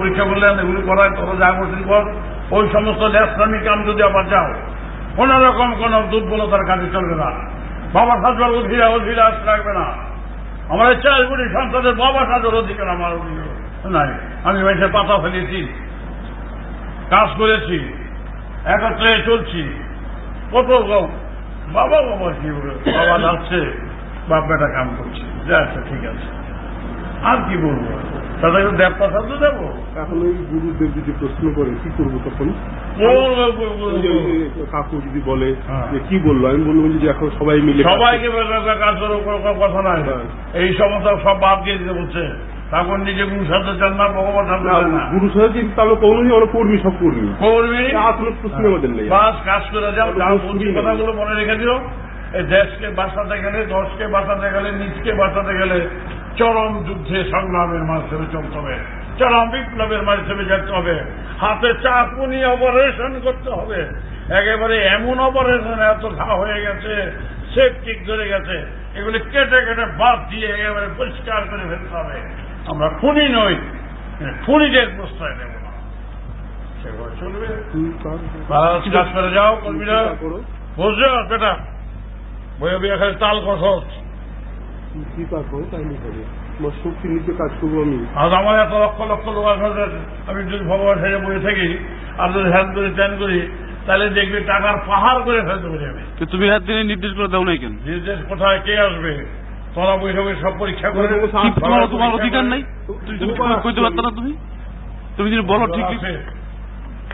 পরীক্ষা করলেন এগুলি করায় তোরা যা করছেন কর। ওই সমস্ত ন্যাস্তামি কাম যদি আবার যাও, কোন রকম কোন দুর্বলতার কাজে চলবে না। বাবা সাজবার অধীরা অধীরা আস রাখবে না। আমার চার কোটি সন্তানের বাবা সাজার অধিকার আমার নাই। আমি বাইসে পাতা ফেলেছি, কাজ করেছি, একত্রে চলছি। কত কম বাবা বাবা কি বাবা যাচ্ছে, বাপ বেটা কাম করছে। যাচ্ছে ঠিক আছে। আর কি বলব? তাদেরকে দেবতা সাথে দেবো? এখন ওই গুরুদেব যদি প্রশ্ন করে কি করব তখন? কাকু যদি বলে হ্যাঁ। যে কি বলল? আমি বলব যে এখন সবাই মিলে সবাইকে কাজ কথা নাই। হ্যাঁ। এই সমস্ত সব বাদ দিয়ে দিতে বলছে। তখন নিজে গুরু সাথে চান না ভগবান সাথে না, গুরু সাহেব কিন্তু তাহলে কর্মী আমরা কর্মী সব কর্মী। কর্মী? আসলে প্রশ্ন আমাদের নেই। বাস কাজ করে যাও কোনো। কথাগুলো মনে রেখে দিও। দেশকে বাঁচাতে গেলে দশকে বাঁচাতে গেলে নিজকে বাঁচাতে গেলে চরম যুদ্ধে সংগ্রামের মাধ্যমে চলতে হবে। চরম বিপ্লবের মাধ্যমে যেতে হবে। হাতে চাকুনি অপারেশন করতে হবে। একেবারে এমন অপারেশন এত ঘা হয়ে গেছে সেপটিক ধরে গেছে এগুলি কেটে কেটে বাদ দিয়ে একেবারে পরিষ্কার করে ফেলতে হবে। আমরা খুনি নই খুনিদের প্রশ্রয় দেব না। সেভাবে চলবে। বাস কাজ করে যাও কর্মীরা। করো। বুঝছ বেটা। বইয়ে বইয়ে খালি তাল কষত শক্তি কাজ করব আমি আজ আমার এত লক্ষ লক্ষ লোক আছে আমি যদি ভগবান সাথে বসে থাকি আর যদি হ্যান করি ত্যান করি তাহলে দেখবি টাকার পাহাড় করে ফেলতে পারি আমি তুমি হাত দিনে নির্দেশ করে দাও নাই কেন নির্দেশ কোথায় কে আসবে তোরা বসে বসে সব পরীক্ষা করে তোমার অধিকার করে। নাই তুমি কইতে পারতো না তুমি তুমি যদি বলো ঠিক আছে।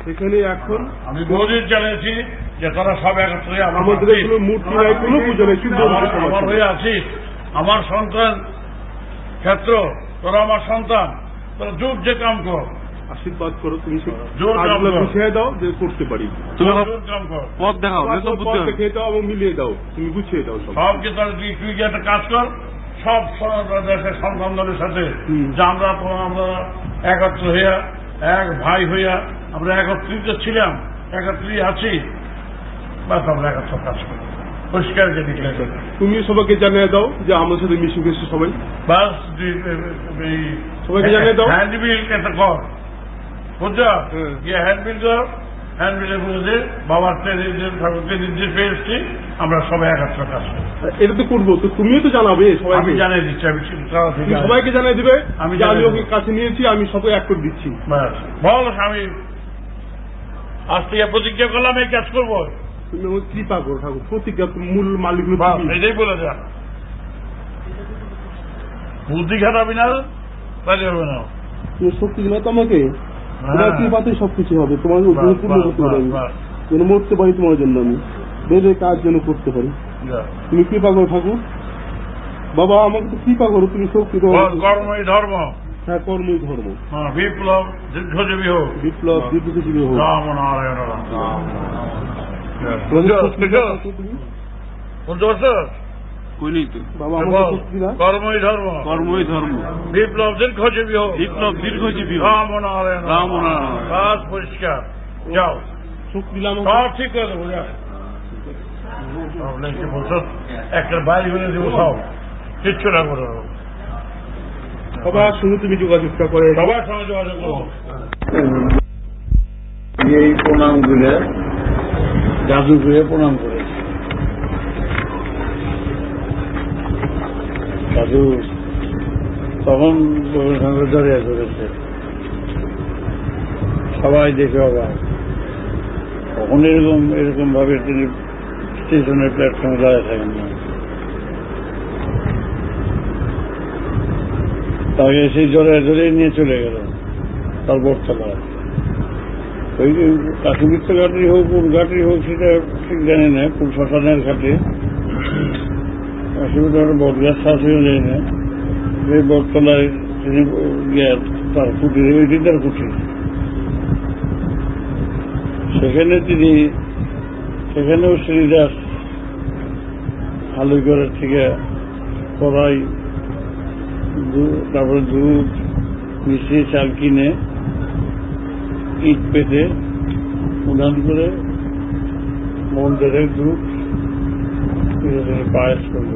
সেখানে এখন আমি বহুদিন জানিয়েছি যে তোরা সব একত্রে আমাদের কোনো মূর্তি নাই কোনো পুজো নেই শুধু আমার হয়ে আছিস আমার সন্তান ক্ষেত্র তোরা আমার সন্তান। তোরা জোর যে কাম কর। আশীর্বাদ করো তুমি। গুছিয়ে দাও যে করতে পারি। পথ দেখাও না তো দেখে দাও এবং মিলিয়ে দাও। তুমি গুছিয়ে দাও সব। তোর তুই একটা কাজ কর? সব দেশের সন্তানদের সাথে। যে আমরা আমরা একত্র হইয়া এক ভাই হইয়া আমরা একত্রিত ছিলাম একত্রিত আছি। বাস আমরা একত্র কাজ করি। পরিষ্কার যে তুমি সবাইকে জানিয়ে দাও যে আমার সাথে মিশে গেছে সবাই। বাস সবাইকে জানিয়ে দাও। হ্যান্ডবিল একটা কর বুঝছ? হ্যান্ডবিল গিয়ে হ্যান্ডবিল বাবার ঠাকুরকে নির্দেশ পেয়ে এসছি আমরা সবাই একত্র কাজ করি এটা তো করব তো তুমিও তো জানাবে আমি জানিয়ে দিচ্ছি আমি। সবাইকে দিবে আমি আমি আমি। ওকে কাছে নিয়েছি আমি সবাই এক করে দিচ্ছি। বল স্বামী আজ থেকে প্রতিজ্ঞা করলাম এই কাজ করব তুমি আমার কৃপা করো ঠাকুর প্রতিজ্ঞা মূল মালিক এটাই বলে যা বুদ্ধি খাটাবি না তাহলে হবে না তুমি শক্তি দিলে তো আমাকে হ্যাঁ। তোমার কৃপাতে সবকিছু হবে। তোমার পূর্ণ করতে পারি আমি যেন মরতে পারি তোমার জন্য আমি। বেড়ে কাজ যেন করতে পারি। তুমি কৃপা করো ঠাকুর। বাবা আমাকে তো কৃপা করো তুমি শক্তি কর্মই ধর্ম। হ্যাঁ কর্মই ধর্ম। হ্যাঁ, বিপ্লব দীর্ঘজীবী হোক। বিপ্লব বিপ্লবী হোক। রাম। নারায়ণ রাম। বুঝতে পারছ বাবা কর্মই ধর্ম কর্মই ধর্ম বিপ্লব দীর্ঘজীবী হোক। বিপ্লব দীর্ঘজীবী। রাম নারায়ণ। রাম নারায়ণ। কাজ পরিষ্কার। যাও। সব ঠিক করে দেবো একটা দেবো সব কিচ্ছু না। করে সবার সঙ্গে তুমি যোগাযোগটা করে। সবার সঙ্গে যোগাযোগ করব এই প্রণাম করে জাদু করে প্রণাম করে জাদু তখন সঙ্গে জড়িয়ে ধরেছে। সবাই দেখে অবাক। কখন এরকম এরকম ভাবে তিনি স্টেশনের প্ল্যাটফর্মে দাঁড়িয়ে থাকেন না। তাকে সেই জড়িয়ে জড়িয়ে নিয়ে চলে গেল, তার বর্তমানে ওই কাশ্মীর ঘাটি হোক, কোন ঘাটি হোক, সেটা ঠিক জানি না, কোন শ্মশানের ঘাটে। ঘাটে বটগাছ শ্বাস হয়ে যায় না এই বটতলায় তিনি তার কুটির ওইটি তার কুটির সেখানে তিনি, সেখানেও শ্রীদাস আলুগড়ের থেকে কড়াই তারপরে দুধ মিশিয়ে চাল কিনে ইট পেতে উদান করে মন্দিরের দুধ এখানে পায়েস করল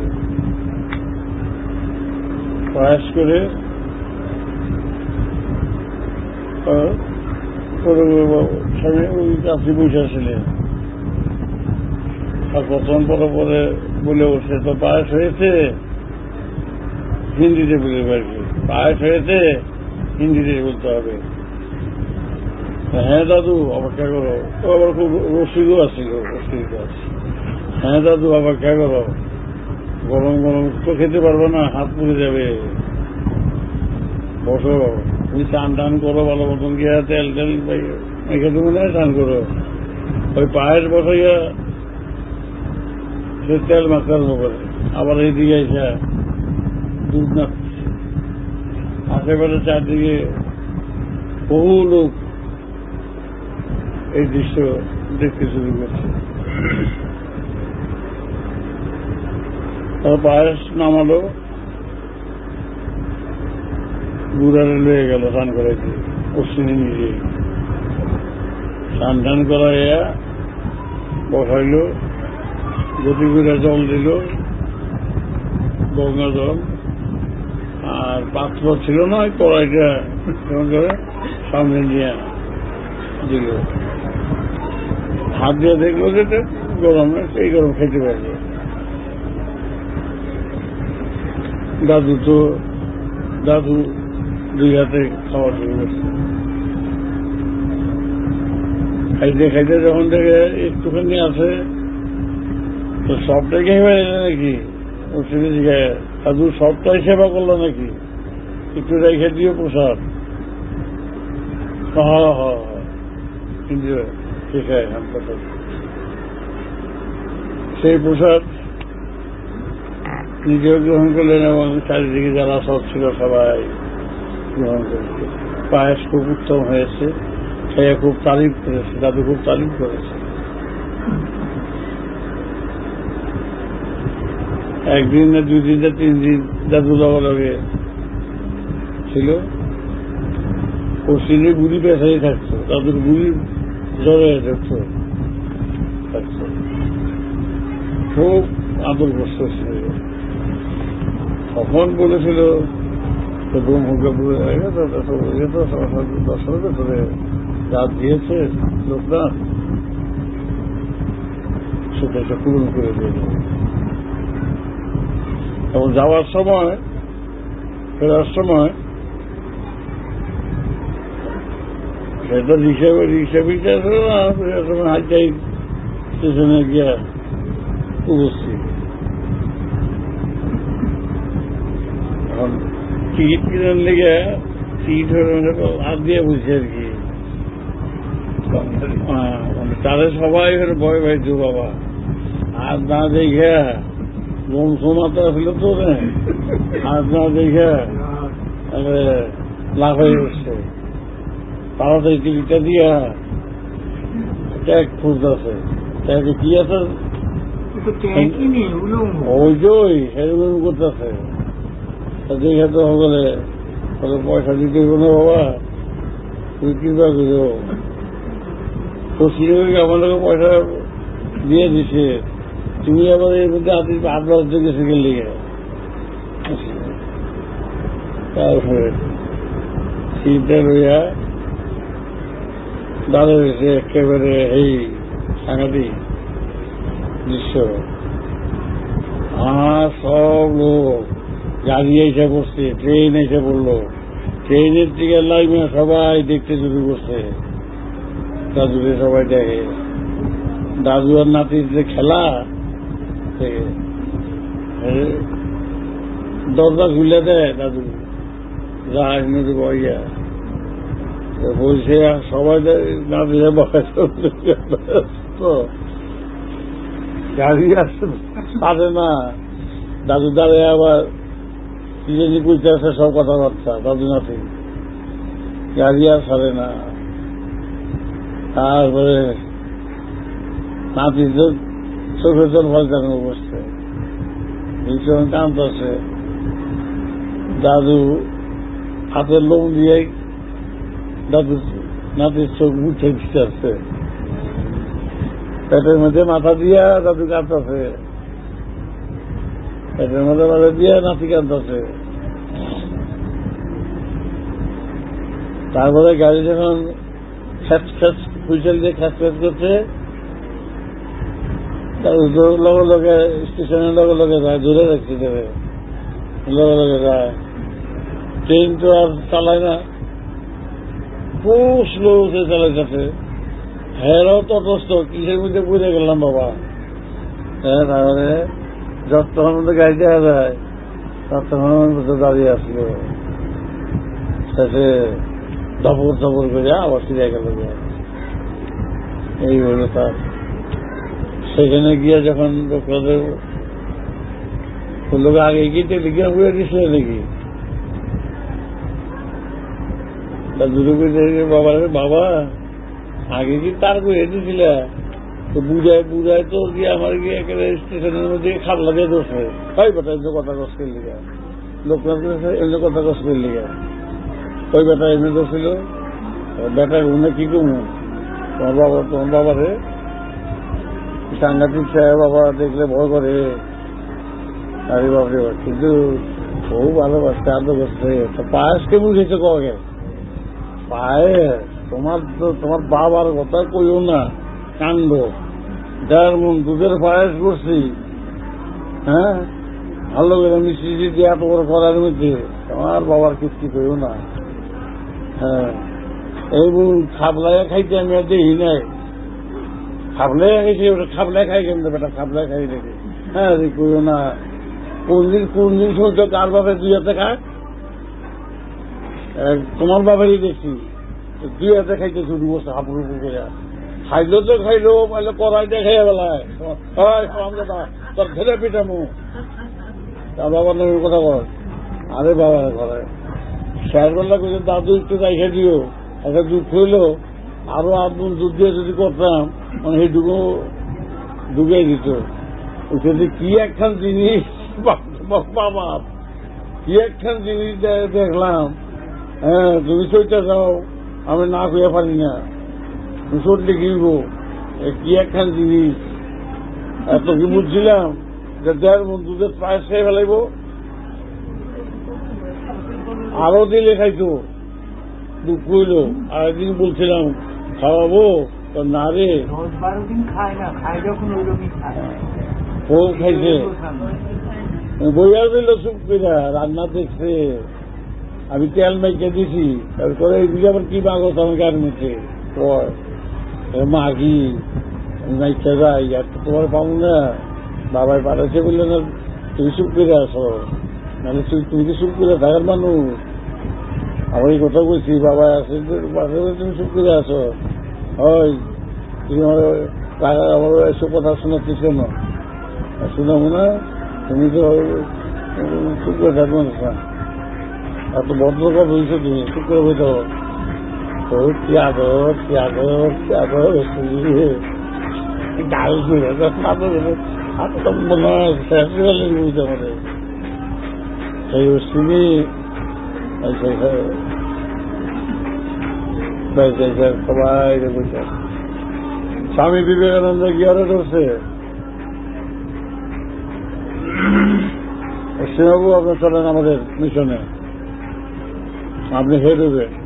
পায়েস করে স্বামী, ওই রাত্রি বসে ছিলেন আর প্রথম পরে পরে বলে বসে, তো পায়েস হয়েছে? হিন্দিতে বলে কি পায়েস হয়েছে? হিন্দিতে বলতে হবে। হ্যাঁ দাদু, অপেক্ষা করো। আবার খুব রসিদও আসছিল রসিদ আছে। হ্যাঁ দাদু অপেক্ষা করো গরম গরম তো খেতে পারব না, হাত পুড়ে যাবে। বসো তুমি চান টান করো, ভালো মতন গিয়া তেল তেল মেখে তুমি না, চান করো। ওই পায়ের বসাইয়া সে তেল মাখার করে। আবার এইদিকে এসে দুধ না আশেপাশে চারদিকে বহু লোক এই দৃশ্য দেখতে শুরু করছে তার পায়েস নামালো। বুড়ারে লয়ে গেল, স্নান করাইতে। নিজে। স্নান টান করাইয়া বসাইল গতি করে জল দিল, গঙ্গা জল। আর পাত্র ছিল না, ওই কড়াইটা সামনে নিয়ে দিল। হাত দিয়ে দেখল যে এটা গরম সেই গরম খেতে পারবে। দাদু তো, দাদু দুই হাতে খাওয়া শুরু করছে। খাইতে খাইতে যখন থেকে একটুখানি আছে, তো সবটাই খেয়ে বেড়েছে নাকি? অসুবিধা দাদু সবটাই সেবা করল নাকি? একটু রেখে দিয়ে প্রসাদ। হ্যাঁ হ্যাঁ কিন্তু শেখায় সেই প্রসাদ নিজেও গ্রহণ করলেন এবং চারিদিকে যারা সব ছিল সবাই গ্রহণ করেছে। পায়েস খুব উত্তম হয়েছে, খেয়ে খুব তারিফ করেছে, দাদু খুব তারিফ করেছে। একদিন না দুই দিন না তিন দিন দাদু লগে ছিল। পশ্চিমে বুড়ি পেশাই থাকতো তাদের বুড়ি জ্বরে থাকতো। খুব আদর কষ্ট ছিল তখন বলেছিল রাত দিয়েছে সেটা পূরণ করে এবং যাওয়ার সময়, ফেরার সময়, সেটা হিসেবে হিসেবে সময় হাইটাই স্টেশনে গিয়া উপস্থিত এখন টিকিট কিনার লেগে টিকিট হাত দিয়ে বুঝছে আর কি। তাদের সবাই ভয় পাইতো বাবা আর না দেখে বোম সোমাতে আসলে তো আর না দেখে লাভ হয়ে উঠছে। তাড়াতাড়ি টিকিটটা দিয়া ট্যাগ খুঁজতেছে ট্যাগে কি আছে? ওই যে সেরকম করতেছে। দেখে তো সকলে তাহলে পয়সা দিতে হইব না বাবা। তুই কিবা করো পশ্চিমবঙ্গে আমাদেরকে পয়সা দিয়ে দিছে। তুমি আবার এর মধ্যে হাতে দশ দিকে সেকেন্ড লিগে তারপরে সিটটা লইয়া দাঁড়িয়ে রয়েছে একেবারে এই সাংঘাতিক দৃশ্য। আর সব লোক। গাড়ি এসে পড়ছে ট্রেন এসে পড়ল ট্রেনের দিকে লাইনে সবাই দেখতে শুরু করছে। দাদুকে সবাই দেখে। দাদু আর নাতির যে খেলা দরজা খুলে দেয় দাদু। এমনি বইয়া বলছে সবাই নাতিরা তো গাড়ি আসছে পারে না। দাদু দাঁড়িয়ে আবার জানি কইতে আছে সব কথাবার্তা দাদু নাতি গাড়ি আর ছাড়ে না। তারপরে নাতি তো চোখে জল ফালতানো বসছে। ভীষণ কান্ত আছে। দাদু হাতের লোম দিয়ে দাদু নাতির চোখ দিতে আসছে পেটের মধ্যে মাথা দিয়া দাদু কাঁদতেছে পেটের মধ্যে মাথা দিয়া নাতি কাঁদতেছে তারপরে গাড়ি যখন খ্যাচ খ্যাচ, হুইসেল দিয়ে খ্যাচ খ্যাচ করছে লগে লগে স্টেশনের লগে লগে যায়, দূরে রাখতে দেবে লগে লগে যায়। ট্রেন তো আর চালায় না। খুব স্লো সে চালাইতেছে হ্যাঁ তটস্থ, কিসের মধ্যে পড়ে গেলাম বাবা? হ্যাঁ তারপরে যতক্ষণ মধ্যে গাড়ি দেখা যায় ততক্ষণ মধ্যে দাঁড়িয়ে আসলো। শেষে ধপর ধপর করে আবার ফিরে গেল এই হলো তার। সেখানে গিয়ে যখন লোক আগে গিয়ে লিখে হয়ে দিছিল নাকি? দুটো করে বাবা বাবা, আগে কি তার করে দিছিল তো বুঝায় বুঝায় তো গিয়ে আমার গিয়ে একেবারে স্টেশনের মধ্যে খাবলা দিয়ে দোষে হয়। বেটা এমনি কথা কষ্ট করলি লোকনাথ এমনি কথা কষ্ট করলি ওই বেটা এমনি দোষিল বেটা উনি কি কমু তোমার বাবা তোমার বাবারে সাংঘাতিক সাহেব বাবা দেখলে ভয় করে। আরে বাপ, কিন্তু খুব ভালোবাসতে আদর করছে। তো পায়েস কেমন খেয়েছে কবে? পায়ে তোমার তো তোমার বাবার কথা কইও না। কান্দ যার মন দুধের পায়েস করছি হ্যাঁ? ভালো করে মিষ্টি দিয়ে এত বড় করার মধ্যে তোমার বাবার কিস্তি কইও না। হ্যাঁ এই বল খাবলায় খাইতে আমি আর দেখি নাই। খাবলায় খাইছি, ওটা খাবলায় খাই কেন বেটা? খাবলায় খাই দেখি হ্যাঁ রে, কইও না। কোন দিন কোন দিন শুনছ কার বাপে দুই হাতে খায় তোমার বাবারই দেখছি। দুই হাতে খাইতে শুরু করছে হাপুর উপর করে খাইলো তো খাইলো পাইলে কড়াইতে খেয়ে বেলায় তোর ধরে পিটামু তার বাবার নামে কথা কর আরে বাবা ঘরে শেয়ার করলে কইছে দাদু একটু রেখে দিও একটা দুধ খুঁজলো আরও আদুন দুধ দিয়ে যদি করতাম মানে সেইটুকু ঢুকিয়ে দিত ওখানে কি একখান জিনিস বাবা, কি একখান জিনিস দেখলাম। হ্যাঁ তুমি চইতে যাও। আমি না খুঁজে পারি না। চললে কিনব কি একখান জিনিস? এত কি বুঝছিলাম যে দেড় দুধের প্রায় খেয়ে ফেলাইব? আরও দিলে খাইতো। দুঃখ হইল। আর একদিন বলছিলাম খাওয়াবো? তো না রে। ও খাইছে? বইয়া দিল চুপ করে রান্না দেখছে। আমি তেল মেখে দিছি তারপরে এদিকে আবার কি মাগো আমাকে আর মেখে মাগি নাইচা যাই আর তো তোমার পাবো না। বাবাই পাঠাচ্ছে বললে না, তুমি চুপ করে আসো নাহলে তুই তুমি তো চুপ করে থাকার মানুষ। আমার এই কথা বলছি বাবা আসে পাশে তুমি চুপ করে আসো হয় তুমি আমার আমার এসব কথা শোনাচ্ছিস কেন শুনাবো না, তুমি তো চুপ করে থাকব না। এত ভদ্রতা বলছো তুমি, চুপ করে বইতে হবে হয় সেই বুঝতে স্বামী বিবেকানন্দ কি আরও করছে সেবাবু আপনার চলেন আমাদের মিশনে। আপনি হেড হবেন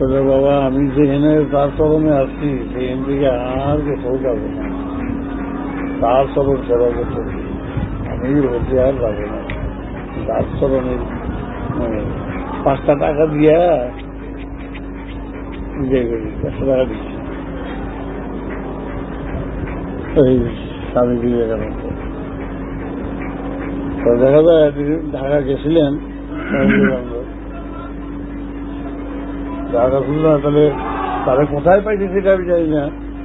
বাবা, আমি যেখানে তার চরণে আসছি সেখান থেকে আর কোথাও যাব না। তার চরণ সেবা করতে আমি বলছি, আর যাব না। তার চরণের মানে পাঁচটা টাকা দিয়া ইয়ে টাকা দিচ্ছি। এই স্বামী বিবেকানন্দ। তো দেখা যায় ঢাকা গেছিলেন। তাহলে কোথায় পাইছে সেটা আমি জানি না।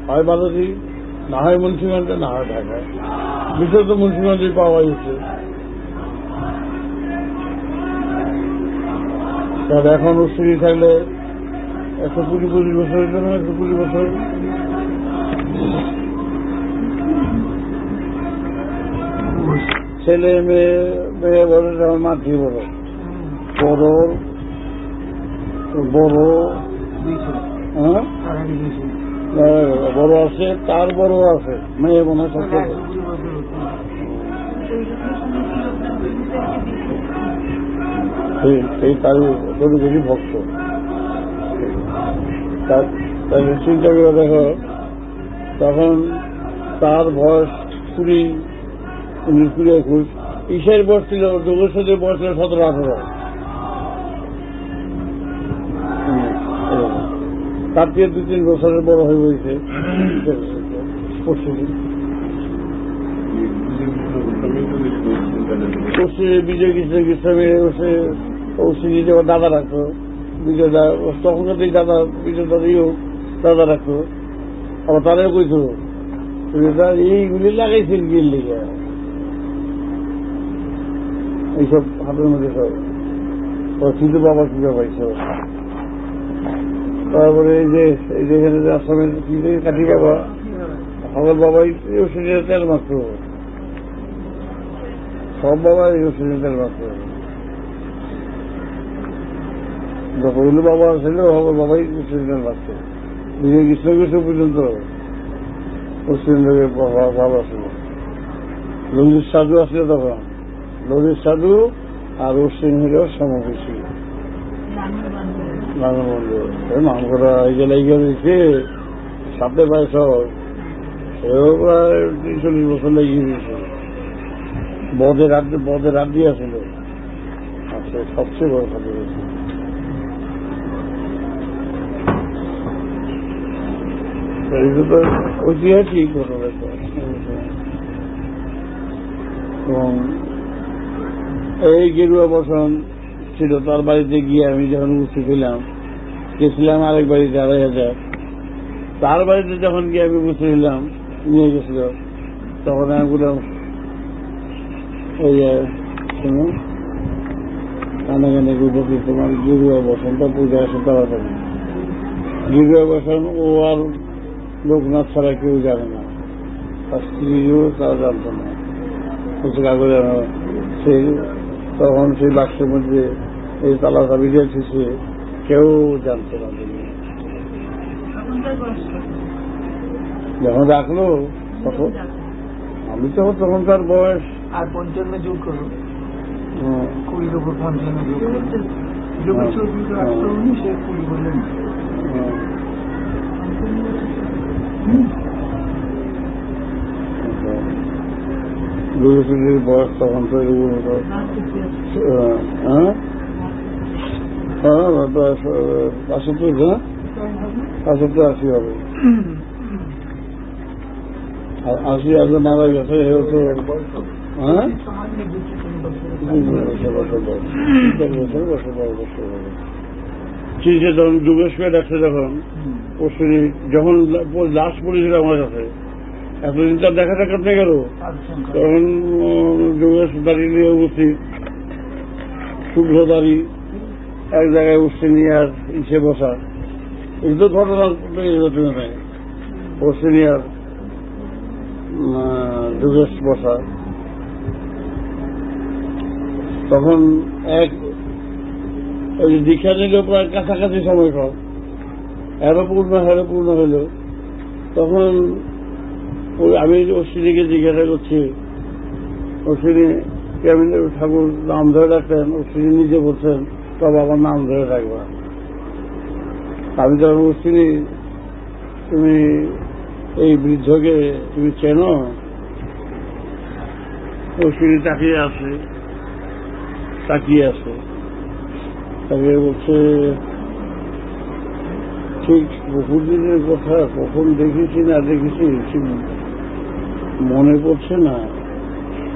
হয় বালাজি না হয় মুন্সিগঞ্জে, না হয় ঢাকায়। বিশেষ তো মুন্সিগঞ্জে পাওয়া গেছে। তাহলে এখন স্ত্রী থাকলে একশো কুড়ি কুড়ি বছর না একশো কুড়ি বছর। ছেলে, মেয়ে মেয়ে যেমন মাতৃ বড় বড় বড় হ্যাঁ? বড় আছে, তার বড় আছে, মেয়ে মনে হয় হতো। সেই তার তরুগিরি ভক্ত। তা- তাহলে চিন্তা করে দেখো, তখন তার বয়স কুড়ি, উনিশ কুড়ি একুশ ঈশের বয়স ছিল, যোগেশ্বরের বয়স ছিল সতেরো, আঠারো। তার থেকে দু তিন বছরের বড় হয়ে পশ্চিমে। বিজয় কৃষ্ণ দাদা রাখতো দাদা দাদা রাখতো আবার তারাও দাদা এইগুলি লাগাইছেন গিয়ে লিগে? এইসব হাতের মধ্যে সব। কিন্তু বাবা কীভাবে পাইছে। তারপরে এই যে এই যে এখানে যে আসামের কাঠি বাবা, আমার বাবাই তেল মাত্র সব বাবাই ওষুধের তেল মাত্র যতগুলো বাবা ছিল আমার বাবাই ওষুধের মাত্র বিজয় কৃষ্ণ কৃষ্ণ পর্যন্ত পশ্চিমবঙ্গের ভালো ছিল ললিত সাধু আসলে তখন। ললিত সাধু আর অশ্বিন হল সমবেশী। প্রায় চল্লিশ বছর লেগে দিয়েছে বদের রাত বদের রাত আচ্ছা সবচেয়ে বড় ঐতিহাসিক ঘটনা এবং এই গেরুয়া বসন ছিল, তার বাড়িতে গিয়ে আমি যখন উপস্থিত হইলাম, গেছিলাম আরেক বাড়িতে, আড়াই হাজার। তার বাড়িতে যখন গিয়ে আমি উপস্থিত হইলাম, নিয়ে গেছিল, তখন আমি বললাম, ওই যে শুনো কানে কানে তোমার বসন্ত পূজা বসন, ও আর লোকনাথ ছাড়া কেউ জানে না। তার স্ত্রীও তারা জানতো না। সেই তখন সেই বাক্সের মধ্যে এই তালা চাবি দিয়েছে কেউ জানতো না। যখন রাখল তখন আমি তো তখন তার বয়স আর পঞ্চান্ন যোগ করো। উম, কুড়ির উপর পঞ্চান্ন যোগ করো। তো একশো উনিশে কুড়ি বললেন। বয়স তখন তো হ্যাঁ। হ্যাঁ বয়স পাঁচাত্তর হ্যাঁ? আশি হবে। আশি মারা গেছে তো হ্যাঁ। চিঠিতে যখন যুগেশ্বর ডাকছে যখন পশ্চিমী যখন লাশ পড়েছিল আমার কাছে, এতদিন তার দেখা সাক্ষাৎ নেই গেল তখন যোগেশ দাঁড়িয়ে নিয়ে উপস্থিত শুভ্রদারি এক জায়গায় উঠছে নিয়ে ইসে বসা। তো ঘটনা তুমি নেই বসে তখন এক, ওই দীক্ষা নিল প্রায় কাছাকাছি সময় কম এরও পূর্ণ হেরো পূর্ণ হইল তখন ওই আমি অশ্বিনীকে জিজ্ঞাসা করছি, অশ্বিনী, কেমন ঠাকুর? নাম ধরে রাখতেন অশ্বিনী নিজে বলছেন তবে আমার নাম ধরে রাখবা। আমি তখন অশ্বিনী তুমি এই বৃদ্ধকে তুমি চেনো? অশ্বিনী তাকিয়ে আছে তাকিয়ে আছে। তাকে বলছে, ঠিক বহুদিনের কথা, কখন দেখেছি না দেখেছি মনে পড়ছে না।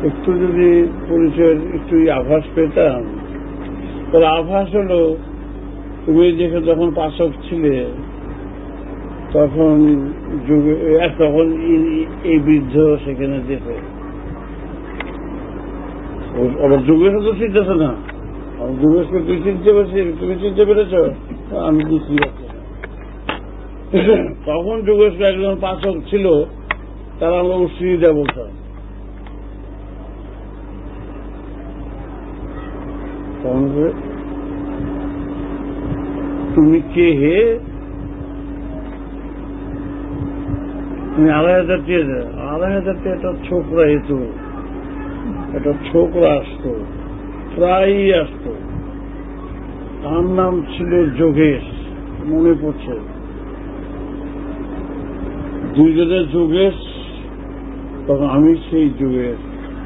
একটু যদি পরিচয়ের একটু আভাস পেতাম তাহলে আভাস হলো তুমি যেখানে যখন পাশক ছিলে, তখন যুগে তখন এই বৃদ্ধ সেখানে যেত। আবার যুগের তো চিনতেছে না। আমি যুগেশকে তুই চিনতে পারছি তুমি চিনতে পেরেছ? আমি বুঝতে পারছি তখন যুগেশ একজন পাচক ছিল, তারা আমরা উৎসিদা বলতাম তখন তুমি কে হে? আড়াই হাজার দেয় আড়াই হাজার একটা ছোকরা হেতু একটা ছোকরা আসতো। প্রায়ই আসতো। তার নাম ছিল যোগেশ। মনে পড়ছে। দুইজনের যুগের তখন আমি সেই যুগের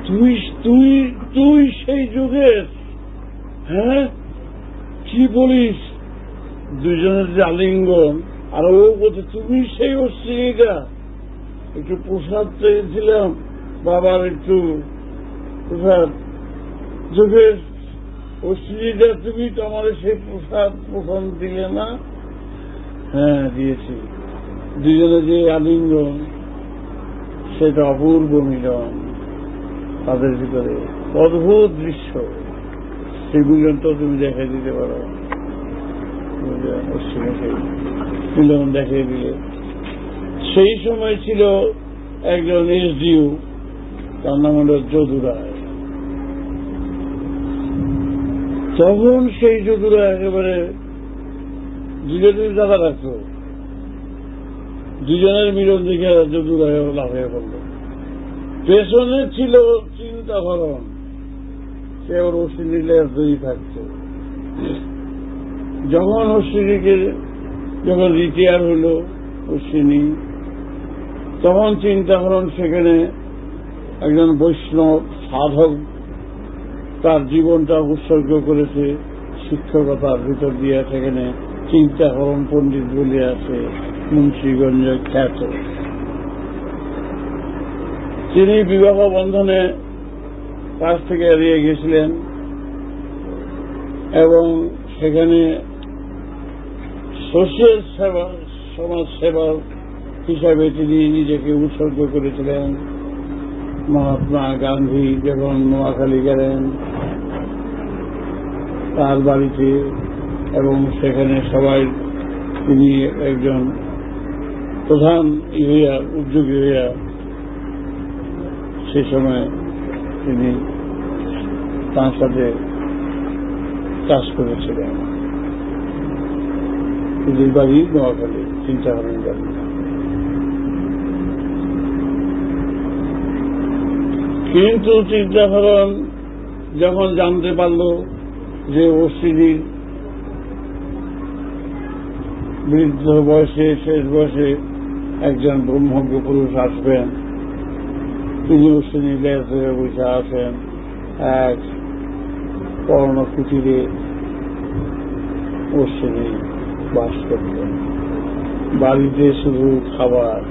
তুই তুই তুই সেই যুগের হ্যাঁ? কি বলিস? দুজনের যে আলিঙ্গন, আর ও বলছে, তুমি সেই অশ্বিনীটা একটু প্রসাদ চেয়েছিলাম, বাবার একটু প্রসাদ। যুগের অশ্বিনীটা তুমি তো আমার সেই প্রসাদ প্রথম দিলে না? হ্যাঁ দিয়েছি। দুজনে যে আলিঙ্গন, সেটা অপূর্ব মিলন। তাদের ভিতরে অদ্ভুত দৃশ্য। সেগুলো তো তুমি দেখে দিতে পারো অশ্বিনীকে মিলন দেখে দিলে সেই সময় ছিল একজন এসডিউ তার নাম হল যদু রায় তখন সেই যদুরা একেবারে দুজনের দাদা রাখতো দুজনের মিলন দেখে যদুরা হয়ে পড়ল পেছনে ছিল চিন্তা ভরণ সে ওর অশ্বিনী লেয়ার তৈরি থাকতো। যখন অশ্বিনীকে যখন রিটায়ার হল অশ্বিনী, তখন চিন্তাকরণ সেখানে একজন বৈষ্ণব সাধক তার জীবনটা উৎসর্গ করেছে, শিক্ষকতার ভিতর দিয়ে সেখানে চিন্তাকরণ পণ্ডিত বলে আছে মুন্সীগঞ্জে খ্যাত। তিনি বিবাহ বন্ধনে কাছ থেকে এড়িয়ে গেছিলেন এবং সেখানে সোশ্যাল সেবা সমাজ সেবা হিসাবে তিনি নিজেকে উৎসর্গ করেছিলেন। মহাত্মা গান্ধী যখন নোয়াখালী গেলেন তার বাড়িতে এবং সেখানে সবাই তিনি একজন প্রধান ইহইয়া উদ্যোগী হইয়া সে সময় তিনি তার সাথে চাষ করেছিলেন। তিনি বাড়ি নোয়াখালী চিন্তা করেন কিন্তু চিন্তাকরণ যখন জানতে পারল যে অশ্বিনীর বৃদ্ধ বয়সে, শেষ বয়সে একজন ব্রহ্মজ্ঞ পুরুষ আসবেন তিনি অশ্বিনী লেজ ধরে বসে আছেন এক কর্ণকুটিরে অশ্বিনী বাস করতেন বাড়িতে শুধু খাবার,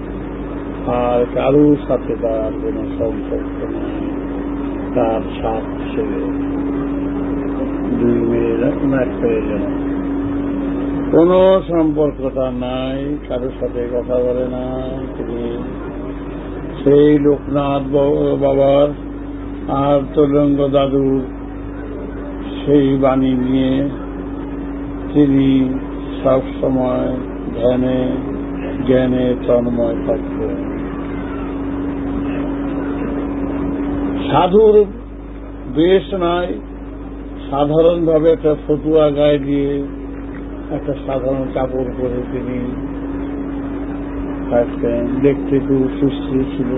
আর কারোর সাথে তার কোন সম্পর্ক নেই। তার সাত ছেলে দুই মেয়ে না এক কোন সম্পর্ক তার নাই, কারোর সাথে কথা বলে না, তিনি সেই লোকনাথ বাবার আর তরঙ্গ দাদুর সেই বাণী নিয়ে তিনি সব সময় ধ্যানে, জ্ঞানে তন্ময় থাকতেন। সাধুর বেশ নয় সাধারণভাবে একটা ফতুয়া গায়ে দিয়ে একটা সাধারণ কাপড় পরে তিনি থাকতেন, দেখতে খুব সুস্থির ছিল।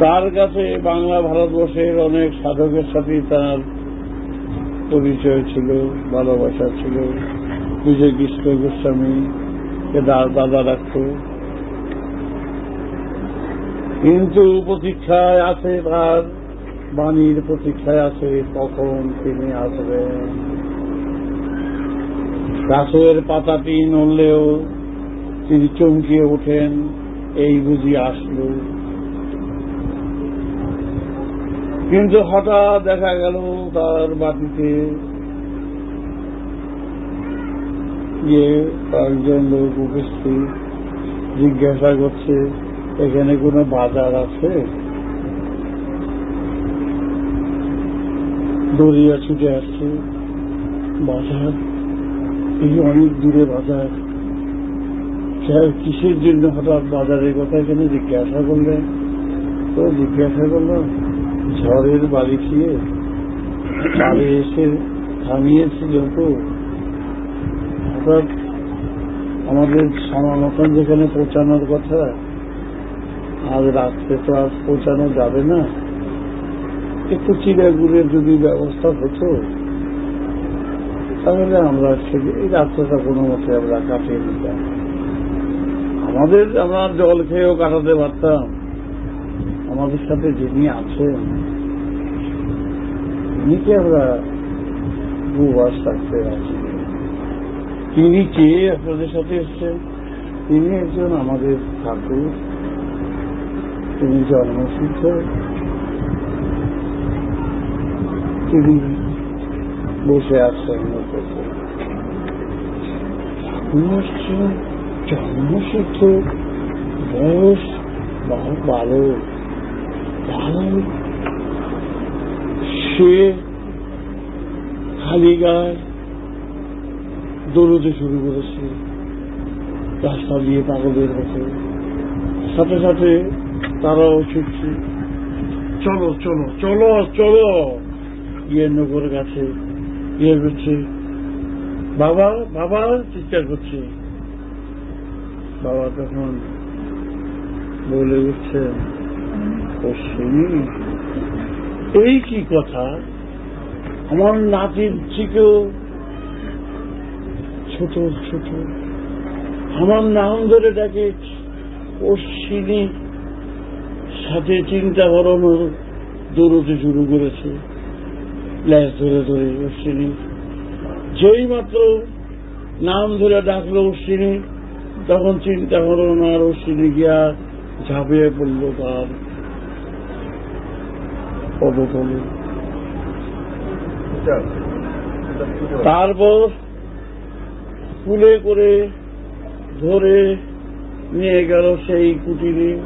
তার কাছে বাংলা ভারতবর্ষের অনেক সাধকের সাথেই তার পরিচয় ছিল, ভালোবাসা ছিল। বিজয় কৃষ্ণ গোস্বামী দাদা রাখত কিন্তু প্রতীক্ষায় আছে তার, বাণীর প্রতীক্ষায় আছে কখন তিনি আসবেন। গাছের পাতাটি নড়লেও তিনি চমকিয়ে ওঠেন এই বুঝি আসলো। কিন্তু হঠাৎ দেখা গেল তার বাড়িতে গিয়ে কয়েকজন লোক উপস্থিত। জিজ্ঞাসা করছে, এখানে কোনো বাজার আছে? দরিয়া ছুটে আসছে, বাজার? এই অনেক দূরে বাজার। কিসের জন্য হঠাৎ বাজারের কথা এখানে জিজ্ঞাসা করলেন? তো জিজ্ঞাসা করল, ঝড়ের বাড়ি খেয়ে পাড়ে এসে থামিয়েছিল তো। হঠাৎ আমাদের সমামতন যেখানে পৌঁছানোর কথা, আজ রাত্রে তো আজ পৌঁছানো যাবে না। একটু চিড়াগুড়ের যদি ব্যবস্থা হতো, তাহলে আমরা এই রাস্তাটা কোনো মতে আমরা কাটিয়ে দিতাম। আমাদের আমরা জল খেয়েও কাটাতে পারতাম। আমাদের সাথে যিনি আছেন আমরা থাকতে আছি? তিনি কে আপনাদের সাথে এসছেন? তিনি একজন আমাদের ঠাকুর। তিনি জন্মসিদ্ধ তিনি বসে নৌকোতে। ঠাকুর হচ্ছেন জন্মসিদ্ধ বয়স বহু ভালো সে খালি দৌড়তে শুরু করেছে, রাস্তা দিয়ে পাগলের মতো। সাথে সাথে তারাও ছুটছে। চলো চলো চলো চলো। ইয়ে নগর কাছে ইয়ে করছে বাবা বাবা, চিৎকার করছে। বাবা তখন বলে উঠছে, অশ্বিনী, এই কি কথা? আমার নাতির থেকেও ছোট ছোট। আমার নাম ধরে ডাকে, অশ্বিনী। সাথে চিন্তা করানো দৌড়তে শুরু করেছে। ল্যাস ধরে ধরে, অশ্বিনী। যেই মাত্র নাম ধরে ডাকলো অশ্বিনী তখন চিন্তা করল না অশ্বিনী গিয়া ঝাঁপিয়ে পড়ল তার পদতলে। তারপর কুলে করে ধরে নিয়ে গেল সেই কুটিরে।